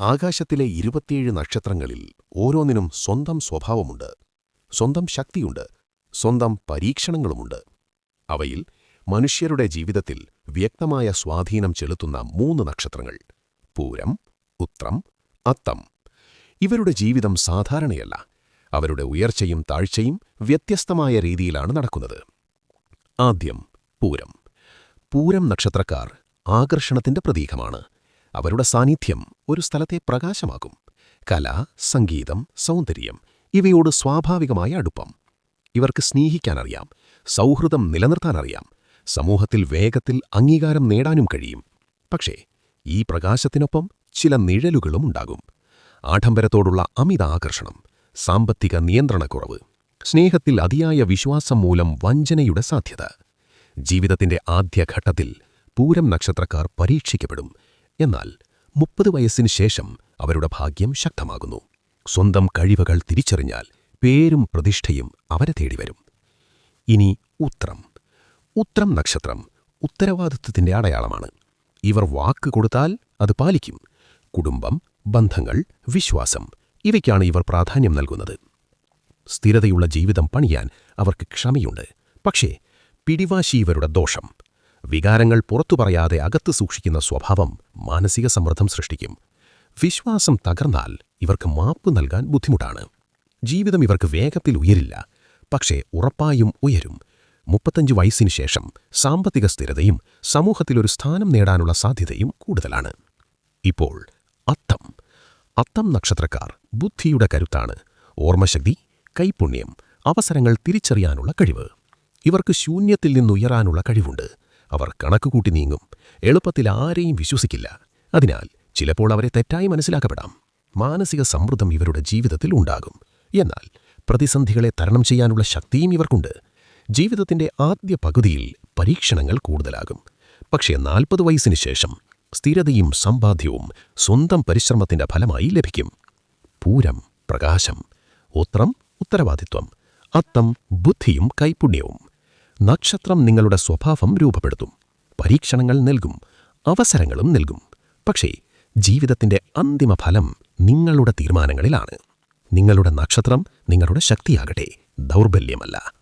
ആകാശത്തിലെ ഇരുപത്തിയേഴ് നക്ഷത്രങ്ങളിൽ ഓരോന്നിനും സ്വന്തം സ്വഭാവമുണ്ട്. സ്വന്തം ശക്തിയുണ്ട്. സ്വന്തം പരീക്ഷണങ്ങളുമുണ്ട്. അവയിൽ മനുഷ്യരുടെ ജീവിതത്തിൽ വ്യക്തമായ സ്വാധീനം ചെലുത്തുന്ന മൂന്ന് നക്ഷത്രങ്ങൾ. പൂരം ഉത്രം അത്തം. ഇവരുടെ ജീവിതം സാധാരണയല്ല. അവരുടെ ഉയർച്ചയും താഴ്ചയും വ്യത്യസ്തമായ രീതിയിലാണ് നടക്കുന്നത്. ആദ്യം പൂരം. പൂരം നക്ഷത്രക്കാർ ആകർഷണത്തിന്റെ പ്രതീകമാണ്. അവരുടെ സാന്നിധ്യം ഒരു സ്ഥലത്തെ പ്രകാശമാകും. കല സംഗീതം സൗന്ദര്യം ഇവയോട് സ്വാഭാവികമായ അടുപ്പം. ഇവർക്ക് സ്നേഹിക്കാനറിയാം സൗഹൃദം നിലനിർത്താനറിയാം സമൂഹത്തിൽ വേഗത്തിൽ അംഗീകാരം നേടാനും കഴിയും. പക്ഷേ ഈ പ്രകാശത്തിനൊപ്പം ചില നിഴലുകളും ഉണ്ടാകും. ആഡംബരത്തോടുള്ള അമിത ആകർഷണം സാമ്പത്തിക നിയന്ത്രണക്കുറവ് സ്നേഹത്തിൽ അതിയായ വിശ്വാസം മൂലം വഞ്ചനയുടെ സാധ്യത. ജീവിതത്തിന്റെ ആദ്യഘട്ടത്തിൽ പൂരം നക്ഷത്രക്കാർ പരീക്ഷിക്കപ്പെടും എന്നാൽ മുപ്പത് വയസ്സിന് ശേഷം അവരുടെ ഭാഗ്യം ശക്തമാകുന്നു. സ്വന്തം കഴിവുകൾ തിരിച്ചറിഞ്ഞാൽ പേരും പ്രതിഷ്ഠയും അവരെ തേടിവരും. ഇനി ഉത്രം. ഉത്രം നക്ഷത്രം ഉത്തരവാദിത്വത്തിന്റെ അടയാളമാണ്. ഇവർ വാക്ക് കൊടുത്താൽ അത് പാലിക്കും. കുടുംബം ബന്ധങ്ങൾ വിശ്വാസം ഇവയ്ക്കാണ് ഇവർ പ്രാധാന്യം നൽകുന്നത്. സ്ഥിരതയുള്ള ജീവിതം പണിയാൻ അവർക്ക് ക്ഷമയുണ്ട്. പക്ഷേ പിടിവാശി ഇവരുടെ ദോഷം വികാരങ്ങൾ പുറത്തു പറയാതെ അകത്ത് സൂക്ഷിക്കുന്ന സ്വഭാവം മാനസിക സമ്മർദ്ദം സൃഷ്ടിക്കും. വിശ്വാസം തകർന്നാൽ ഇവർക്ക് മാപ്പ് നൽകാൻ ബുദ്ധിമുട്ടാണ്. ജീവിതം ഇവർക്ക് വേഗത്തിൽ ഉയരില്ല. പക്ഷേ ഉറപ്പായും ഉയരും. മുപ്പത്തഞ്ച് വയസ്സിനു ശേഷം സാമ്പത്തിക സ്ഥിരതയും സമൂഹത്തിലൊരു സ്ഥാനം നേടാനുള്ള സാധ്യതയും കൂടുതലാണ്. ഇപ്പോൾ അത്തം. അത്തം നക്ഷത്രക്കാർ ബുദ്ധിയുടെ കരുത്താണ്. ഓർമ്മശക്തി കൈപുണ്യം അവസരങ്ങൾ തിരിച്ചറിയാനുള്ള കഴിവ്. ഇവർക്ക് ശൂന്യത്തിൽ നിന്നുയരാനുള്ള കഴിവുണ്ട്. അവർ കണക്കുകൂട്ടി നീങ്ങും. എളുപ്പത്തിൽ ആരെയും വിശ്വസിക്കില്ല. അതിനാൽ ചിലപ്പോൾ അവരെ തെറ്റായി മനസ്സിലാക്കപ്പെടാം. മാനസിക സമ്മർദ്ദം ഇവരുടെ ജീവിതത്തിൽ ഉണ്ടാകും. എന്നാൽ പ്രതിസന്ധികളെ തരണം ചെയ്യാനുള്ള ശക്തിയും ഇവർക്കുണ്ട്. ജീവിതത്തിന്റെ ആദ്യ പകുതിയിൽ പരീക്ഷണങ്ങൾ കൂടുതലാകും. പക്ഷേ നാൽപ്പത് വയസ്സിന് ശേഷം സ്ഥിരതയും സമ്പാദ്യവും സ്വന്തം പരിശ്രമത്തിന്റെ ഫലമായി ലഭിക്കും. പൂരം പ്രകാശം ഉത്രം ഉത്തരവാദിത്വം അത്തം ബുദ്ധിയും കൈപുണ്യവും. നക്ഷത്രം നിങ്ങളുടെ സ്വഭാവം രൂപപ്പെടുത്തും. പരീക്ഷണങ്ങൾ നൽകും. അവസരങ്ങളും നൽകും. പക്ഷേ ജീവിതത്തിന്റെ അന്തിമ ഫലം നിങ്ങളുടെ തീരുമാനങ്ങളിലാണ്. നിങ്ങളുടെ നക്ഷത്രം നിങ്ങളുടെ ശക്തിയാകട്ടെ. ദൗർബല്യമല്ല.